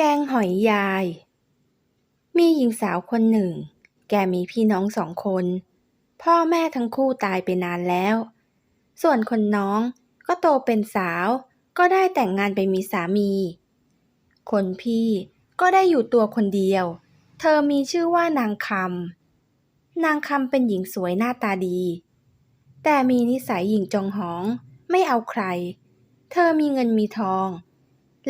แกงหอยยาย มีหญิงสาวคนหนึ่ง แกมีพี่น้องสองคน พ่อแม่ทั้งคู่ตายไปนานแล้ว ส่วนคนน้องก็โตเป็นสาว ก็ได้แต่งงานไปมีสามี คนพี่ก็ได้อยู่ตัวคนเดียว เธอมีชื่อว่านางคำ นางคำเป็นหญิงสวยหน้าตาดี แต่มีนิสัยหญิงจองหอง ไม่เอาใคร เธอมีเงินมีทอง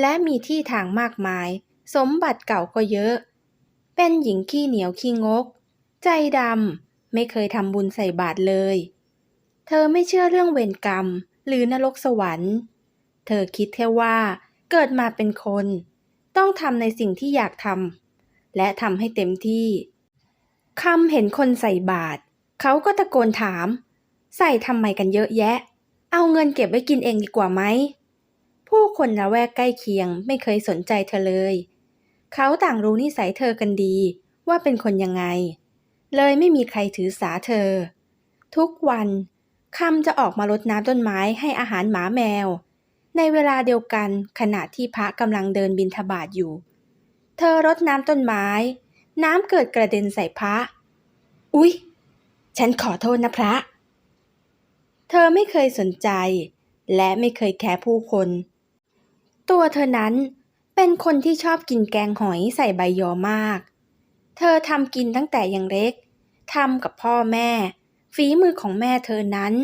และมีที่ทางมากมาย สมบัติเก่าก็เยอะ เป็นหญิงขี้เหนียวขี้งก ใจดำไม่เคยทำบุญใส่บาตรเลย เธอไม่เชื่อเรื่องเวรกรรม หรือนรกสวรรค์ เธอคิดแค่ว่าเกิดมาเป็นคน ต้องทำในสิ่งที่อยากทำและทำให้เต็มที่คำเห็นคนใส่บาตรเขาก็ตะโกนถาม ใส่ทำไมกันเยอะแยะ เอาเงินเก็บไว้กินเองดีกว่าไหม ผู้คนละแวกใกล้เคียงไม่เคยสนใจเธอเลย เขาต่างรู้นิสัยเธอกันดีว่าเป็นคนยังไง เลยไม่มีใครถือสาเธอ ทุกวันคำจะออกมารดน้ำต้นไม้ให้อาหารหมาแมว ในเวลาเดียวกันขณะที่พระกำลังเดินบินทบาทอยู่ เธอรดน้ำต้นไม้ น้ำเกิดกระเด็นใส่พระ อุ๊ย ฉันขอโทษนะพระ เธอไม่เคยสนใจ และไม่เคยแคร์ผู้คน ตัวเธอนั้นเป็นคนที่ชอบกินแกงหอยใส่ใบยอมาก เธอทำกินตั้งแต่ยังเล็กทำกับพ่อแม่ ฝีมือของแม่เธอนั้น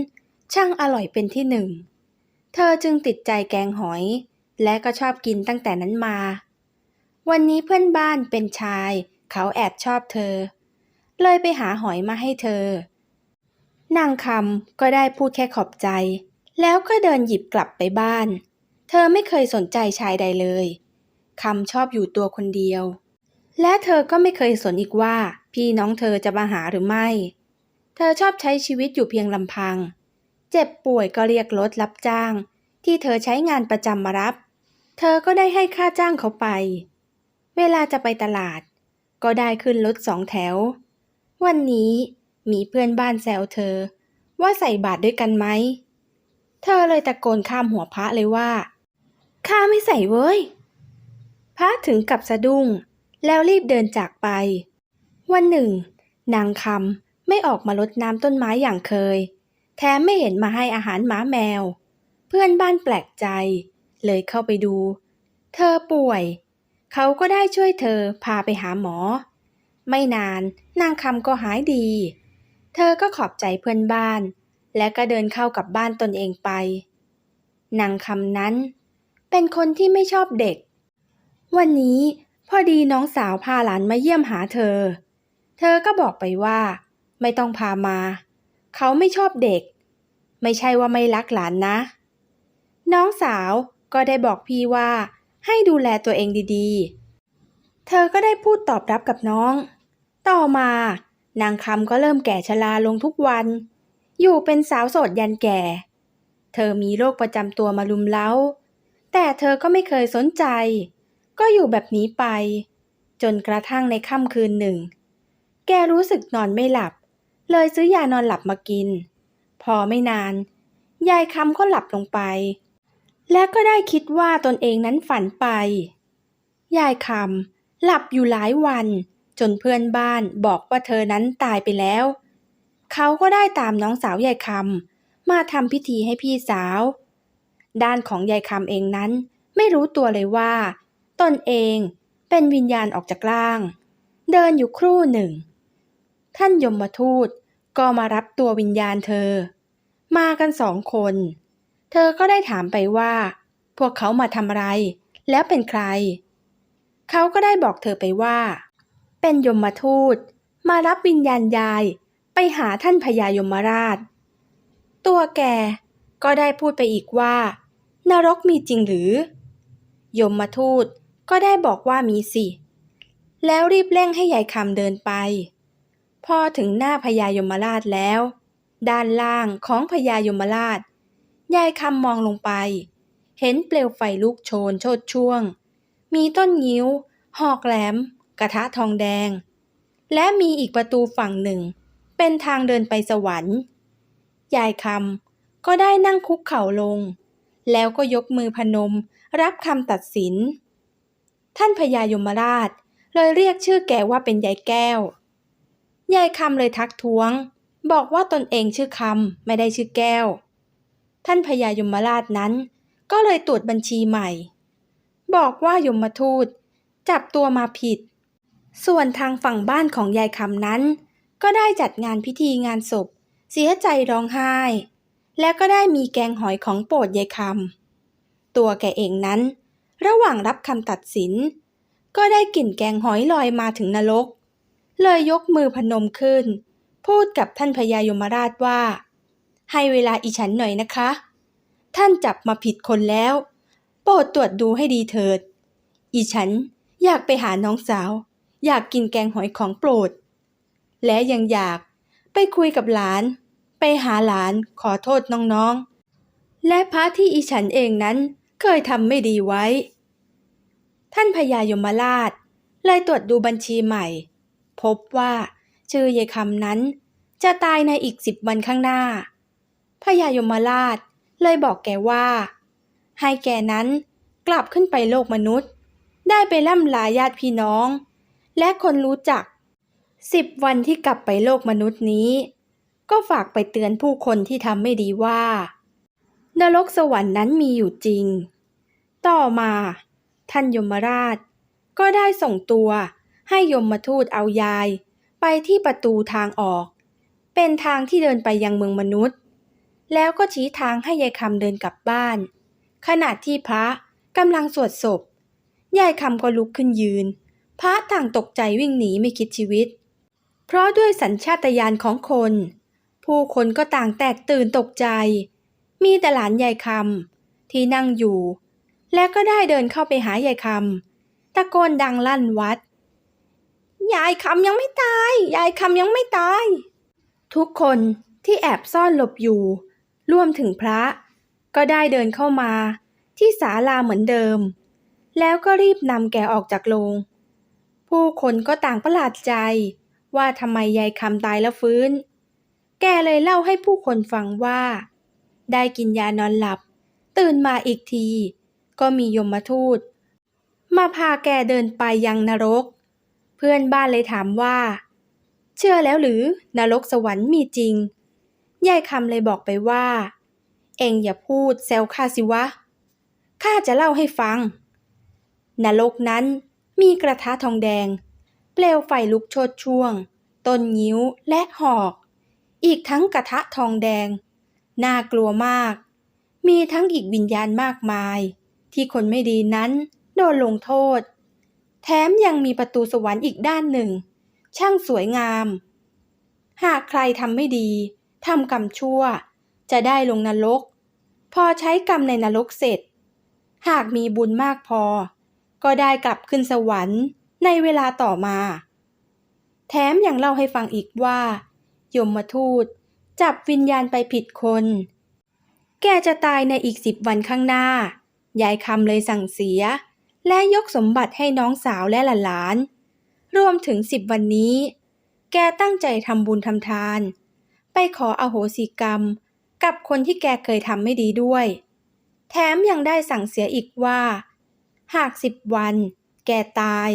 ช่างอร่อยเป็นที่หนึ่ง เธอจึงติดใจแกงหอย และก็ชอบกินตั้งแต่นั้นมา วันนี้เพื่อนบ้านเป็นชาย เขาแอบชอบเธอ เลยไปหาหอยมาให้เธอนางคำก็ได้พูดแค่ขอบใจ แล้วก็เดินหยิบกลับไปบ้าน เธอไม่เคยสนใจชายใดเลยคำชอบอยู่ตัวคนเดียว และเธอก็ไม่เคยสนอีกว่า พี่น้องเธอจะมาหาหรือไม่ เธอชอบใช้ชีวิตอยู่เพียงลำพัง เจ็บป่วยก็เรียกรถรับจ้าง ที่เธอใช้งานประจำมารับ เธอก็ได้ให้ค่าจ้างเขาไป เวลาจะไปตลาด ก็ได้ขึ้นรถสองแถว วันนี้มีเพื่อนบ้านแซวเธอ ว่าใส่บาตรด้วยกันไหม เธอเลยตะโกนข้ามหัวพระเลยว่า ข้าไม่ใส่เว้ย พระถึงกับสะดุ้ง แล้วรีบเดินจากไป วันหนึ่ง นางคำไม่ออกมารดน้ำต้นไม้อย่างเคย แถมไม่เห็นมาให้อาหารหมาแมว เพื่อนบ้านแปลกใจ เลยเข้าไปดู เธอป่วย เขาก็ได้ช่วยเธอพาไปหาหมอ ไม่นานนางคำก็หายดี เธอก็ขอบใจเพื่อนบ้าน และก็เดินเข้ากับบ้านตนเองไปนางคำนั้น เป็นคนที่ไม่ชอบเด็ก วันนี้พอดีน้องสาวพาหลานมาเยี่ยมหาเธอ เธอก็บอกไปว่า ไม่ต้องพามา เขาไม่ชอบเด็ก ไม่ใช่ว่าไม่รักหลานนะ น้องสาวก็ได้บอกพี่ว่า ให้ดูแลตัวเองดีๆ เธอก็ได้พูดตอบรับกับน้อง ต่อมานางคำก็เริ่มแก่ชราลงทุกวัน อยู่เป็นสาวโสดยันแก่ เธอมีโรคประจำตัวมาลุมเล้า แต่เธอก็ไม่เคยสนใจ ก็อยู่แบบนี้ไป จนกระทั่งในค่ำคืนหนึ่ง แกรู้สึกนอนไม่หลับ เลยซื้อยานอนหลับมากิน พอไม่นาน ยายคำก็หลับลงไป และก็ได้คิดว่าตนเองนั้นฝันไป ยายคำหลับอยู่หลายวัน จนเพื่อนบ้านบอกว่าเธอนั้นตายไปแล้ว เขาก็ได้ตามน้องสาวยายคำมาทำพิธีให้พี่สาว ด้านของยายคำเองนั้น ไม่รู้ตัวเลยว่า ตนเองเป็นวิญญาณออกจากร่าง เดินอยู่ครู่หนึ่ง ท่านยมทูตก็มารับตัววิญญาณเธอ มากันสองคน เธอก็ได้ถามไปว่า พวกเขามาทำอะไร แล้วเป็นใคร เขาก็ได้บอกเธอไปว่า เป็นยมทูตมารับวิญญาณยายไปหาท่านพญายมราช ตัวแกก็ได้พูดไปอีกว่า นรกมีจริงหรือ ยมมาทูตก็ได้บอกว่ามีสิ แล้วรีบเร่งให้ยายคำเดินไป พอถึงหน้าพญายมราชแล้ว ด้านล่างของพญายมราช ยายคำมองลงไป เห็นเปลวไฟลุกโชนโชดช่วง มีต้นงิ้ว หอกแหลม กระทะทองแดง และมีอีกประตูฝั่งหนึ่ง เป็นทางเดินไปสวรรค์ ยายคำก็ได้นั่งคุกเข่าลง แล้วก็ยกมือพนม รับคำตัดสิน ท่านพญายมราชเลยเรียกชื่อแกว่าเป็นยายแก้ว ยายคำเลยทักท้วง บอกว่าตนเองชื่อคำไม่ได้ชื่อแก้ว ท่านพญายมราชนั้น ก็เลยตรวจบัญชีใหม่ บอกว่ายมทูต จับตัวมาผิด ส่วนทางฝั่งบ้านของยายคำนั้น ก็ได้จัดงานพิธีงานศพ เสียใจร้องไห้ และก็ได้มีแกงหอยของโปรดยายคำตัวแกเองนั้น ระหว่างรับคำตัดสิน ก็ได้กลิ่นแกงหอยลอยมาถึงนรก เลยยกมือพนมขึ้น พูดกับท่านพญายมราชว่า ให้เวลาอีฉันหน่อยนะคะ ท่านจับมาผิดคนแล้ว โปรดตรวจดูให้ดีเถิด อีฉันอยากไปหาน้องสาว อยากกินแกงหอยของโปรด และยังอยากไปคุยกับหลาน ไปหาหลานขอโทษน้องๆ และพระที่อีฉันเองนั้นเคยทำไม่ดีไว้ ท่านพญายมราชเลยตรวจดูบัญชีใหม่ พบว่าชื่อยายคำนั้น จะตายในอีกสิบวันข้างหน้าพญายมราชเลยบอกแกว่า ให้แกนั้นกลับขึ้นไปโลกมนุษย์ ได้ไปล่ำลาญาติพี่น้อง และคนรู้จักสิบวันที่กลับไปโลกมนุษย์นี้ ก็ฝากไปเตือนผู้คนที่ทำไม่ดีว่า นรกสวรรค์นั้นมีอยู่จริง ต่อมา ท่านยมราช ก็ได้ส่งตัวให้ยมทูตเอายาย ไปที่ประตูทางออก เป็นทางที่เดินไปยังเมืองมนุษย์ แล้วก็ชี้ทางให้ยายคำเดินกลับบ้าน ขณะที่พระกำลังสวดศพ ยายคำก็ลุกขึ้นยืน พระต่างตกใจวิ่งหนีไม่คิดชีวิต เพราะด้วยสัญชาตญาณของคน ผู้คนก็ต่างแตกตื่นตกใจ มีแต่หลานยายคำที่นั่งอยู่ และก็ได้เดินเข้าไปหายายคำตะโกนดังลั่นวัด ยายคำยังไม่ตาย ยายคำยังไม่ตาย ทุกคนที่แอบซ่อนหลบอยู่ รวมถึงพระ ก็ได้เดินเข้ามาที่ศาลาเหมือนเดิม แล้วก็รีบนำแกออกจากโรงผู้คนก็ต่างประหลาดใจว่าทำไมยายคำตายแล้วฟื้น แกเลยเล่าให้ผู้คนฟังว่า ได้กินยานอนหลับ ตื่นมาอีกที ก็มียมทูต มาพาแกเดินไปยังนรก เพื่อนบ้านเลยถามว่า เชื่อแล้วหรือนรกสวรรค์มีจริงยายคำเลยบอกไปว่า เอ็งอย่าพูดแซวข้าสิวะข้าจะเล่าให้ฟัง นรกนั้นมีกระทะทองแดง เปลวไฟลุกโชดช่วง ต้นยิ้วและหอก อีกทั้งกระทะทองแดง น่ากลัวมาก มีทั้งอีกวิญญาณมากมาย ที่คนไม่ดีนั้นโดนลงโทษ แถมยังมีประตูสวรรค์อีกด้านหนึ่ง ช่างสวยงาม หากใครทำไม่ดีทำกรรมชั่ว จะได้ลงนรก พอใช้กรรมในนรกเสร็จ หากมีบุญมากพอ ก็ได้กลับขึ้นสวรรค์ในเวลาต่อมา แถมยังเล่าให้ฟังอีกว่า ยมทูต จับวิญญาณไปผิดคน แกจะตายในอีกสิบวันข้างหน้า ยายคำเลยสั่งเสีย และยกสมบัติให้น้องสาวและหลานรวมถึงสิบวันนี้ แกตั้งใจทำบุญทำทาน ไปขออโหสิกรรม กับคนที่แกเคยทำไม่ดีด้วย แถมยังได้สั่งเสียอีกว่า หากสิบวัน แกตาย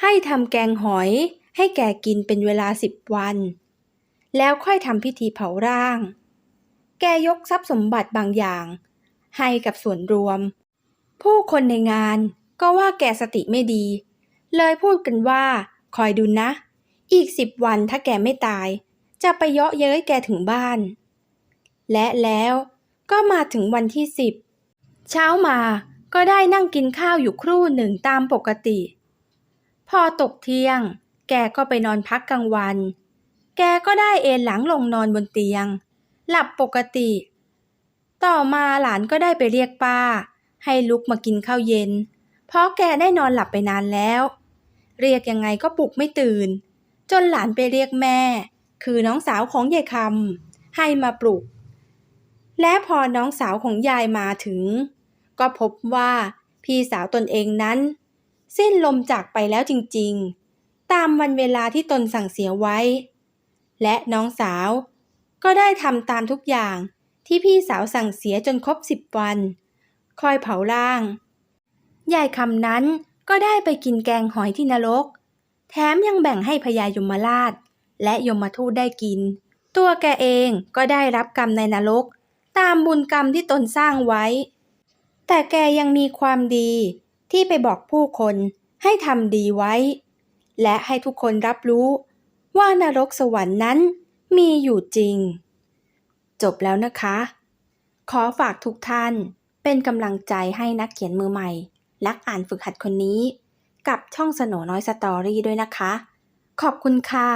ให้ทำแกงหอยให้แกกินเป็นเวลาสิบวัน แล้วค่อยทำพิธีเผาร่าง แกยกทรัพย์สมบัติบางอย่าง ให้กับส่วนรวม ผู้คนในงานก็ว่าแกสติไม่ดี เลยพูดกันว่า คอยดูนะ อีกสิบวันถ้าแกไม่ตาย จะไปเยาะเย้ยแกถึงบ้าน และแล้วก็มาถึงวันที่สิบเช้ามาก็ได้นั่งกินข้าวอยู่ครู่หนึ่งตามปกติ พอตกเที่ยง แกก็ไปนอนพักกลางวัน แกก็ได้เอนหลังลงนอนบนเตียง หลับปกติ ต่อมาหลานก็ได้ไปเรียกป้า ให้ลุกมากินข้าวเย็น เพราะแกได้นอนหลับไปนานแล้ว เรียกยังไงก็ปลุกไม่ตื่น จนหลานไปเรียกแม่ คือน้องสาวของยายคำให้มาปลุก และพอน้องสาวของยายมาถึง ก็พบว่าพี่สาวตนเองนั้น สิ้นลมจากไปแล้วจริงๆ ตามวันเวลาที่ตนสั่งเสียไว้ และน้องสาว ก็ได้ทำตามทุกอย่างที่พี่สาวสั่งเสียจนครบสิบวัน คอยเผาร่างยายคำนั้นก็ได้ไปกินแกงหอยที่นรก แถมยังแบ่งให้พญายมราช และยมทูตได้กิน ตัวแกเองก็ได้รับกรรมในนรก ตามบุญกรรมที่ตนสร้างไว้ แต่แกยังมีความดีที่ไปบอกผู้คนให้ทำดีไว้ และให้ทุกคนรับรู้ ว่านรกสวรรค์นั้นมีอยู่จริง จบแล้วนะคะ ขอฝากทุกท่านเป็นกำลังใจให้นักเขียนมือใหม่นักอ่านฝึกหัดคนนี้ กับช่องสโนน้อยสตอรี่ด้วยนะคะ ขอบคุณค่ะ